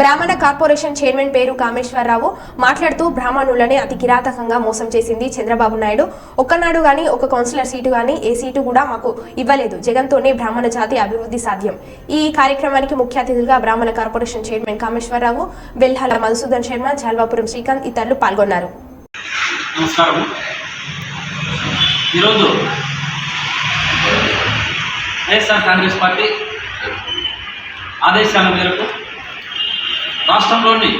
బ్రాహ్మణ corporation chairman పేరు కామేశ్వరరావు మాట్లాడుతూ బ్రాహ్మణులని అతి కిరాతకంగా మోసం చేసింది చంద్రబాబు నాయుడు. ఒక్కనాడు కానీ ఒక కౌన్సిలర్ సీటు కానీ ఏ సీటు కూడా మాకు ఇవ్వలేదు. జగన్తోనే బ్రాహ్మణ జాతి అభివృద్ధి సాధ్యం. ఈ కార్యక్రమానికి ముఖ్య అతిథులుగా బ్రాహ్మణ కార్పొరేషన్ చైర్మన్ కామేశ్వరరావు వెల్హాల మధుసూదన్ శర్మ జాల్వాపురం శ్రీకాంత్ ఇతరులు పాల్గొన్నారు. నమస్కారం. ఈరోజు వైఎస్ఆర్ కాంగ్రెస్ పార్టీ ఆదేశాల మేరకు రాష్ట్రంలోని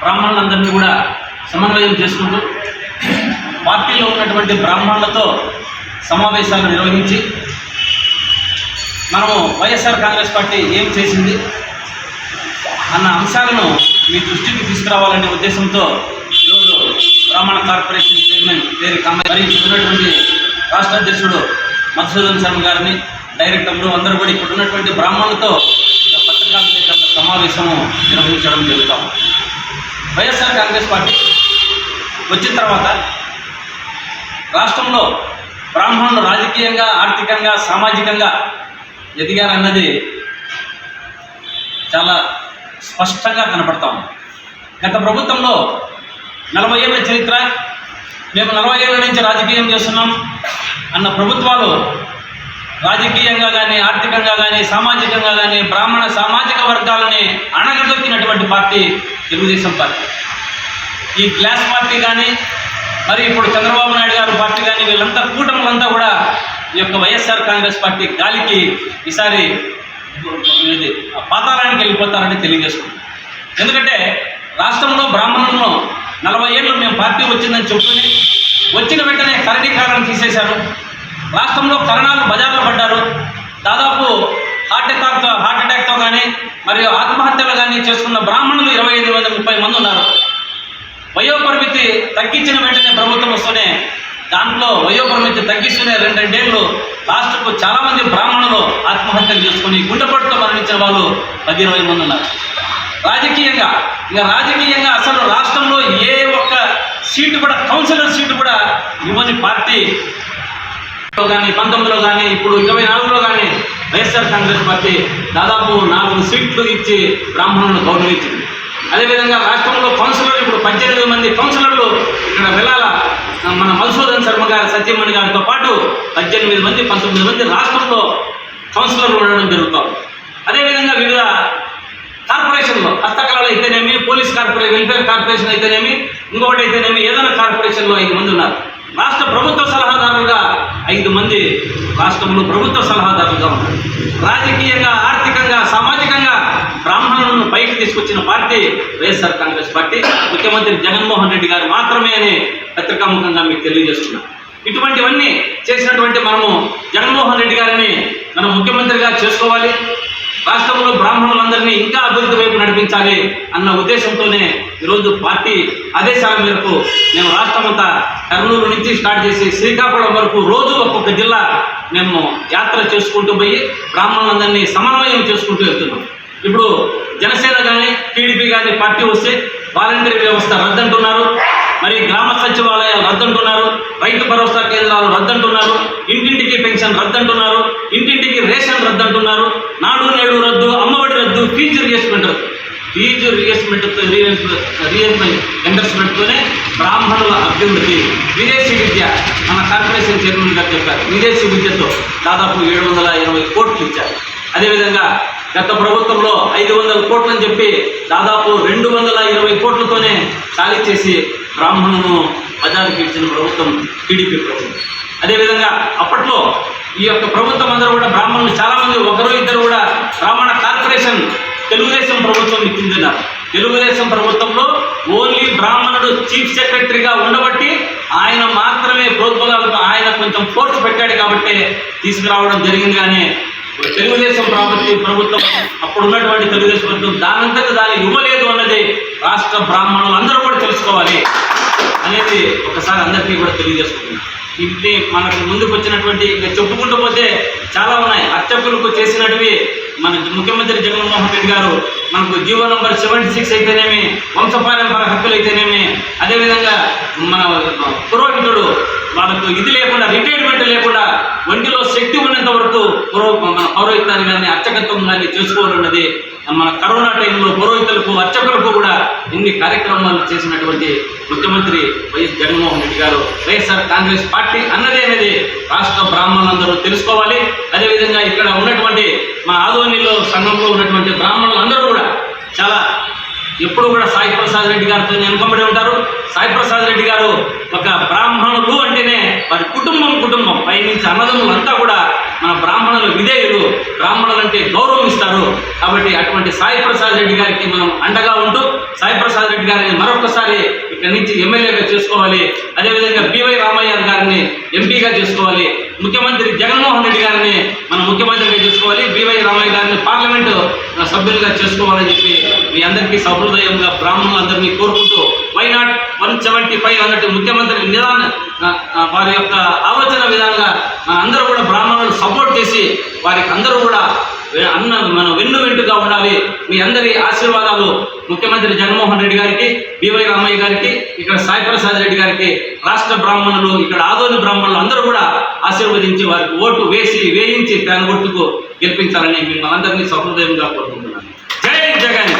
బ్రాహ్మణులందరినీ కూడా సమన్వయం చేసుకుంటూ పార్టీలో ఉన్నటువంటి బ్రాహ్మణులతో సమావేశాలు నిర్వహించి మనము వైఎస్ఆర్ కాంగ్రెస్ పార్టీ ఏం చేసింది అన్న అంశాలను మీ దృష్టికి తీసుకురావాలనే ఉద్దేశంతో ఈరోజు బ్రాహ్మణ కార్పొరేషన్ చైర్మన్ పేరు కమ్మ మరి రాష్ట్ర అధ్యక్షుడు మధుసూదన్ శర్మ గారిని డైరెక్టర్లు అందరూ కూడా ఇక్కడ ఉన్నటువంటి బ్రాహ్మణులతో సమావేశము నిర్వహించడం జరుగుతాం. వైఎస్ఆర్ కాంగ్రెస్ పార్టీ వచ్చిన తర్వాత రాష్ట్రంలో బ్రాహ్మణులు రాజకీయంగా ఆర్థికంగా సామాజికంగా ఎదిగారన్నది చాలా స్పష్టంగా కనపడతా ఉంది. గత ప్రభుత్వంలో నలభై ఏళ్ళ చరిత్ర మేము నలభై ఏళ్ళ నుంచి రాజకీయం చేస్తున్నాం అన్న ప్రభుత్వాలు రాజకీయంగా కానీ ఆర్థికంగా కానీ సామాజికంగా కానీ బ్రాహ్మణ సామాజిక వర్గాలని అణగదొక్కినటువంటి పార్టీ తెలుగుదేశం పార్టీ. ఈ గ్లాస్ పార్టీ కానీ మరి ఇప్పుడు చంద్రబాబు నాయుడు గారు పార్టీ కానీ వీళ్ళంతా కూటములంతా కూడా ఈ యొక్క వైఎస్ఆర్ కాంగ్రెస్ పార్టీ గాలికి ఈసారి ఇది పాతాళానికి వెళ్ళిపోతారని తెలియజేసుకుంటాం ఎందుకంటే రాష్ట్రంలో బ్రాహ్మణులను నలభై ఏళ్ళు మేము పార్టీ వచ్చిందని చెప్తూనే వచ్చిన వెంటనే కరణీకరణం తీసేశారు. రాష్ట్రంలో కరణాలు బజార్లో పడ్డారు. దాదాపు హార్ట్ అటాక్తో హార్ట్ అటాక్తో కానీ మరియు ఆత్మహత్యలు కానీ చేసుకున్న బ్రాహ్మణులు ఇరవై ఐదు వందల ముప్పై మంది ఉన్నారు. వయోపరిమితి తగ్గించిన వెంటనే ప్రభుత్వం వస్తూనే దాంట్లో వయోపరిమితి తగ్గిస్తూనే రెండు రెండేళ్ళు లాస్ట్కు చాలామంది బ్రాహ్మణులు ఆత్మహత్యలు చేసుకుని గుండెపట్టుతో మరణించిన వాళ్ళు పది ఇరవై మంది ఉన్నారు. రాజకీయంగా ఇక రాజకీయంగా అసలు రాష్ట్రంలో ఏ ఒక్క సీటు కూడా కౌన్సిలర్ సీటు కూడా ఇవ్వని పార్టీ కానీ పంతొమ్మిదిలో కానీ ఇప్పుడు ఇరవై నాలుగులో కానీ వైఎస్ఆర్ కాంగ్రెస్ పార్టీ దాదాపు నాలుగు సీట్లు ఇచ్చి బ్రాహ్మణులను గౌరవించింది అదేవిధంగా రాష్ట్రంలో కౌన్సిలర్లు ఇప్పుడు పద్దెనిమిది మంది కౌన్సిలర్లు ఇక్కడ వెళ్ళాల మన మధుసూదన్ శర్మ గారి సత్యమణి గారితో పాటు పద్దెనిమిది మంది పంతొమ్మిది మంది రాష్ట్రంలో కౌన్సిలర్లు ఉండడం జరుగుతుంది అదేవిధంగా వివిధ కార్పొరేషన్లో హస్తకళలు అయితేనేమి పోలీస్ కార్పొరేషన్ వెల్ఫేర్ కార్పొరేషన్ అయితేనేమి ఇంకొకటి అయితేనేమి ఏదైనా కార్పొరేషన్లో ఐదు మంది ఉన్నారు. రాష్ట్ర ప్రభుత్వ సలహాదారులుగా ఐదు మంది రాష్ట్రంలో ప్రభుత్వ సలహాదారులుగా ఉన్నారు. రాజకీయంగా ఆర్థికంగా సామాజికంగా బ్రాహ్మణులను పైకి తీసుకొచ్చిన పార్టీ వైఎస్ఆర్ కాంగ్రెస్ పార్టీ. ముఖ్యమంత్రి జగన్మోహన్ రెడ్డి గారు మాత్రమే అని పత్రికాముఖంగా మీకు తెలియజేస్తున్నాం. ఇటువంటివన్నీ చేసినటువంటి మనము జగన్మోహన్ రెడ్డి గారిని మనం ముఖ్యమంత్రిగా చేసుకోవాలి. రాష్ట్రంలో బ్రాహ్మణులందరినీ ఇంకా అభివృద్ధి వైపు నడిపించాలి అన్న ఉద్దేశంతోనే ఈరోజు పార్టీ ఆదేశాల మేరకు మేము రాష్ట్రమంతా కర్నూలు నుంచి స్టార్ట్ చేసి శ్రీకాకుళం వరకు రోజు ఒక్కొక్క జిల్లా మేము యాత్ర చేసుకుంటూ పోయి బ్రాహ్మణులందరినీ సమన్వయం చేసుకుంటూ వెళ్తున్నాం. ఇప్పుడు జనసేన కానీ టీడీపీ కానీ పార్టీ వస్తే వాలంటీర్ వ్యవస్థ రద్దంటున్నారు. మరి గ్రామ సచివాలయాలు రద్దంటున్నారు రైతు భరోసా కేంద్రాలు రద్దంటున్నారు ఇంటింటికి పెన్షన్ రద్దంటున్నారు ఇంటింటికి రేషన్ రద్దంటున్నారు నాడు నేడు రద్దు అమ్మఒడి రద్దు ఫీజు రియస్మెంట్ రద్దు. ఫీజు రియంబర్స్మెంట్తో రియంబర్స్మెంట్ ఎండర్స్మెంట్తోనే బ్రాహ్మణుల అభ్యున్నతి. విదేశీ విద్య మన కార్పొరేషన్ చైర్మన్ గారు చెప్పారు. విదేశీ విద్యతో దాదాపు ఏడు వందల ఇరవై కోట్లు ఇచ్చారు. అదేవిధంగా గత ప్రభుత్వంలో ఐదు వందల కోట్లని అని చెప్పి దాదాపు రెండు వందల ఇరవై కోట్లతోనే ఖాళీ చేసి బ్రాహ్మణులను బజారుకి ఇచ్చిన ప్రభుత్వం టీడీపీ ప్రభుత్వం. అదేవిధంగా అప్పట్లో ఈ యొక్క ప్రభుత్వం అందరూ కూడా బ్రాహ్మణులు చాలామంది ఒకరు ఇద్దరు కూడా బ్రాహ్మణ కార్పొరేషన్ తెలుగుదేశం ప్రభుత్వం ఇచ్చిందన్నారు తెలుగుదేశం ప్రభుత్వంలో ఓన్లీ బ్రాహ్మణుడు చీఫ్ సెక్రటరీగా ఉండబట్టి ఆయన మాత్రమే ప్రోద్బలాలకు ఆయన కొంచెం ఫోర్స్ పెట్టాడు కాబట్టి తీసుకురావడం జరిగింది కానీ తెలుగుదేశం ప్రభుత్వం ప్రభుత్వం అప్పుడు ఉన్నటువంటి తెలుగుదేశం ప్రభుత్వం దానంతట దాన్ని ఇవ్వలేదు రాష్ట్ర బ్రాహ్మణులు అందరూ కూడా తెలుసుకోవాలి అనేది ఒకసారి అందరికీ కూడా తెలియజేసుకుంటున్నాను. ఇంటి మనకు ముందుకు వచ్చినటువంటి ఇంకా చెప్పుకుంటూ పోతే చాలా ఉన్నాయి. అర్చకులకు చేసినటివి మన ముఖ్యమంత్రి జగన్మోహన్ రెడ్డి గారు మనకు జీవో నంబర్ సెవెంటీ సిక్స్ అయితేనేమి వంశపారంపర హక్కులు అయితేనేమి అదేవిధంగా మన పురోహితుడు వాళ్ళకు ఇది లేకుండా రిటైర్మెంట్ లేకుండా ఒంటిలో ఇంతవరకు పురో మన పౌరోహితాన్ని కానీ అర్చకత్వం కానీ చేసుకోవాలన్నది మన కరోనా టైంలో పురోహితులకు అర్చకులకు ఇన్ని కార్యక్రమాలు చేసినటువంటి ముఖ్యమంత్రి వైఎస్ జగన్మోహన్ రెడ్డి గారు. వైఎస్ఆర్ కాంగ్రెస్ పార్టీ అన్నది అనేది రాష్ట్ర బ్రాహ్మణులందరూ తెలుసుకోవాలి. అదేవిధంగా ఇక్కడ ఉన్నటువంటి మా ఆదోనిలో సంఘంలో ఉన్నటువంటి బ్రాహ్మణులందరూ కూడా చాలా ఎప్పుడు కూడా సాయి ప్రసాద్ రెడ్డి గారితో వెనుకబడి ఉంటారు. సాయి ప్రసాద్ రెడ్డి గారు ఒక బ్రాహ్మణులు అంటేనే వారి కుటుంబం కుటుంబం. పైనుంచి అన్నదమ్ములంతా కూడా మన బ్రాహ్మణులు విధేయులు. బ్రాహ్మణులు అంటే గౌరవం ఇస్తారు కాబట్టి అటువంటి సాయి ప్రసాద్ రెడ్డి గారికి మనం అండగా ఉంటూ సాయి ప్రసాద్ రెడ్డి గారిని మరొకసారి ఇక్కడి నుంచి ఎమ్మెల్యేగా చేసుకోవాలి. అదేవిధంగా బివై రామయ్య గారిని ఎంపీగా చేసుకోవాలి. ముఖ్యమంత్రి జగన్మోహన్ రెడ్డి గారిని మనం ముఖ్యమంత్రిగా చేసుకోవాలి. బివై రామయ్య గారిని పార్లమెంటు సభ్యులుగా చేసుకోవాలని చెప్పి మీ అందరికీ సహృదయంగా బ్రాహ్మణులందరినీ కోరుకుంటూ why not one seventy five అన్నట్టు ముఖ్యమంత్రి నిదాన వారి యొక్క ఆలోచన విధానంగా అందరూ కూడా సపోర్ట్ చేసి వారికి అందరూ కూడా అన్న మనం వెన్ను వెంటుగా ఉండాలి. మీ అందరి ఆశీర్వాదాలు ముఖ్యమంత్రి జగన్మోహన్ రెడ్డి గారికి బివై రామయ్య గారికి ఇక్కడ సాయి ప్రసాద్ రెడ్డి గారికి రాష్ట్ర బ్రాహ్మణులు ఇక్కడ ఆదోని బ్రాహ్మణులు అందరూ కూడా ఆశీర్వదించి వారికి ఓటు వేసి వేయించి ఫ్యాన్ గుర్తుకు గెలిపించాలని మిమ్మల్ని అందరినీ సహృదయంగా కోరుకుంటున్నాను. జై జగన్!